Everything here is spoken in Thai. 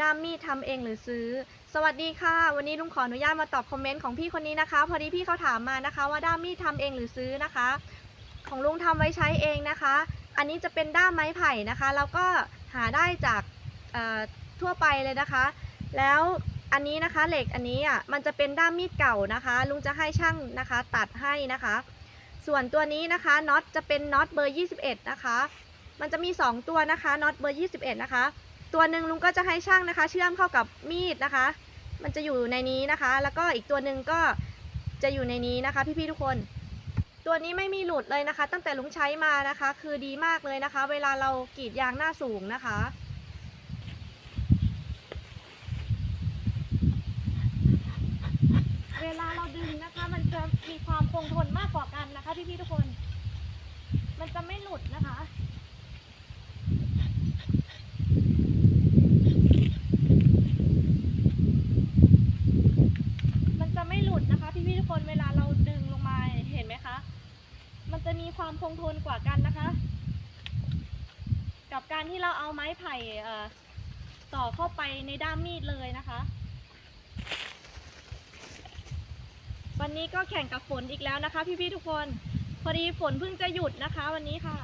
ด้ามมีดทำเองหรือซื้อ สวัสดีค่ะ วันนี้ลุงขออนุญาตมาตอบคอมเมนต์ของพี่คนนี้นะคะ พอดีพี่เขาถามมานะคะ ว่าด้ามมีดทำเองหรือซื้อนะคะ ของลุงทำไว้ใช้เองนะคะ อันนี้จะเป็นด้ามไม้ไผ่นะคะแล้วก็หาได้จากทั่วไปเลยนะคะ แล้วอันนี้นะคะเหล็กอันนี้อะมันจะเป็นด้ามมีดเก่านะคะ ลุงจะให้ช่างนะคะ ตัดให้นะคะ ส่วนตัวนี้นะคะน็อตจะเป็นน็อตเบอร์ 21 นะคะ มันจะมี 2 ตัวนะคะน็อตเบอร์ 21 นะคะ ตัวหนึ่งลุงก็จะให้ช่างนะคะ เชื่อมเข้ากับมีดนะคะ มันจะอยู่ในนี้นะคะ แล้วก็อีกตัวหนึ่งก็จะอยู่ในนี้นะคะ พี่ๆทุกคน ตัวนี้ไม่มีหลุดเลยนะคะ ตั้งแต่ลุงใช้มานะคะ คือดีมากเลยนะคะ เวลาเรากรีดยางหน้าสูงนะคะเวลาเราดึงนะคะ มันจะมีความคงทนมากกว่ากันนะคะ พี่ๆทุกคน มันจะไม่หลุดนะคะ มันจะไม่หลุดนะคะ พี่ๆทุกคนเวลาเราดึงลงมาเห็นไหมคะ มันจะมี ความคงทนกว่ากันนะคะ กับการที่เราเอาไม้ไผ่ต่อเข้าไปในด้ามมีดเลยนะคะ วันนี้ก็แข่งกับฝนอีกแล้วนะคะ พี่ๆทุกคน พอดีฝนเพิ่งจะหยุดนะคะ วันนี้ค่ะ